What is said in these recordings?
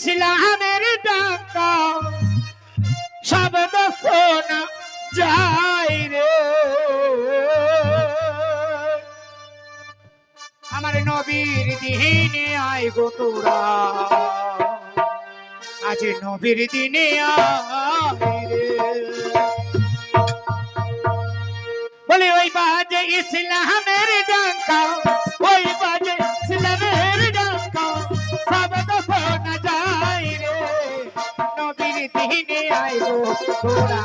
ইসলামের ডাকা। সব শোনা যাই রে। আমার নবীর দিনে আই গো তোরা। আজ নবীর দিনে বলে ওই বাজে ইসলামের ডাকা, ওই বাজে তোরা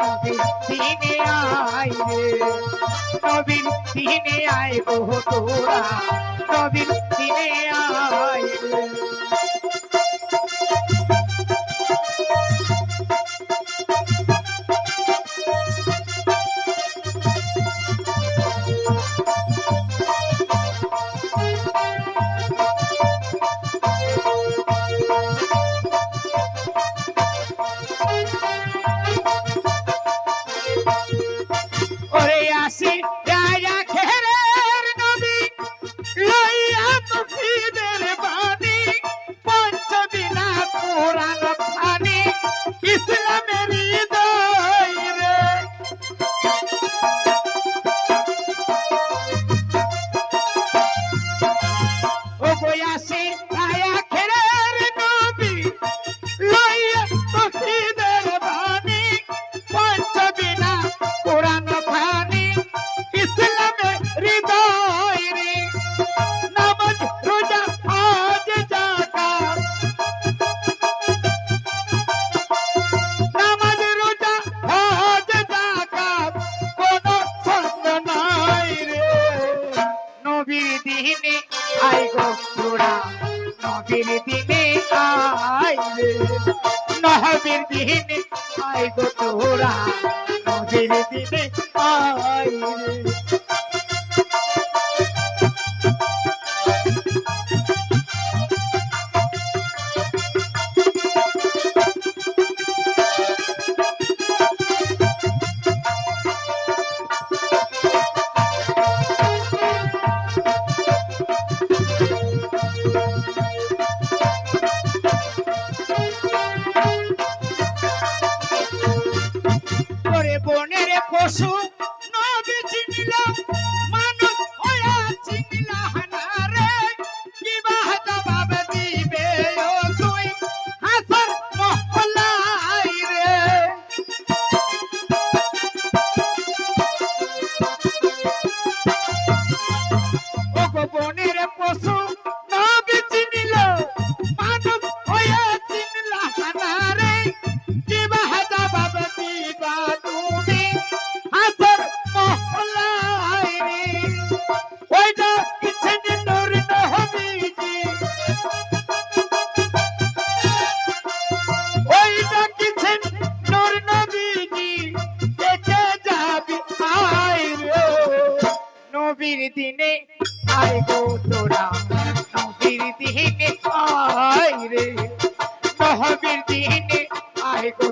নবীন দিনে আয় রে নবীন দিনে আয় গো তোরা নবীন দিনে আয় রে। নবীর দিনে আইলে নবীর দিনে আইগো তোরা নবীর দিনে আইলে পশু দিনে আয় গো তোরা। নবীর দিনে আয় রে। নহবীর দিনে আয় গো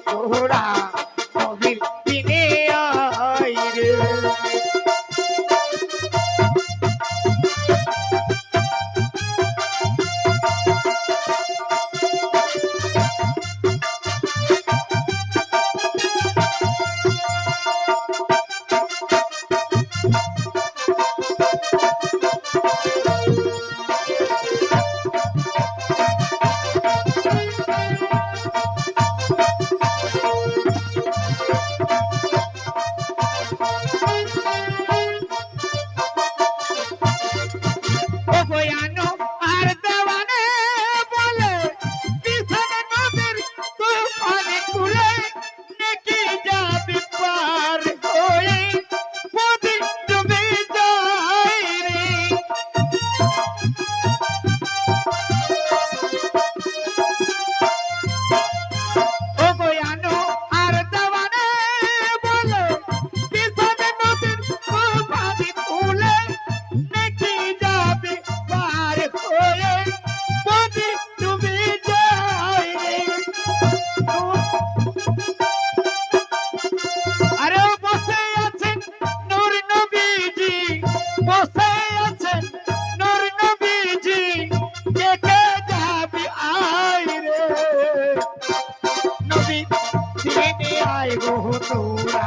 সোনা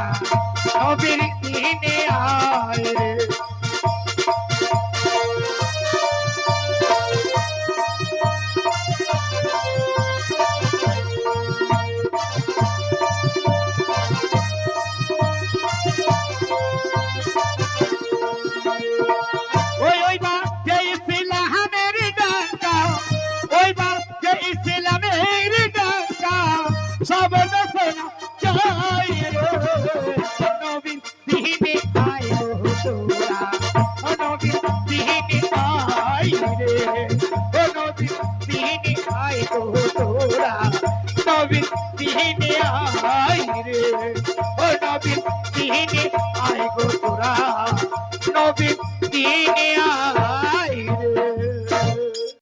নবীর দিনে নবীন দিহিনে আই রে। ও নবীন দিহিনে আই গো তোরা। নবীন দিহিনে আই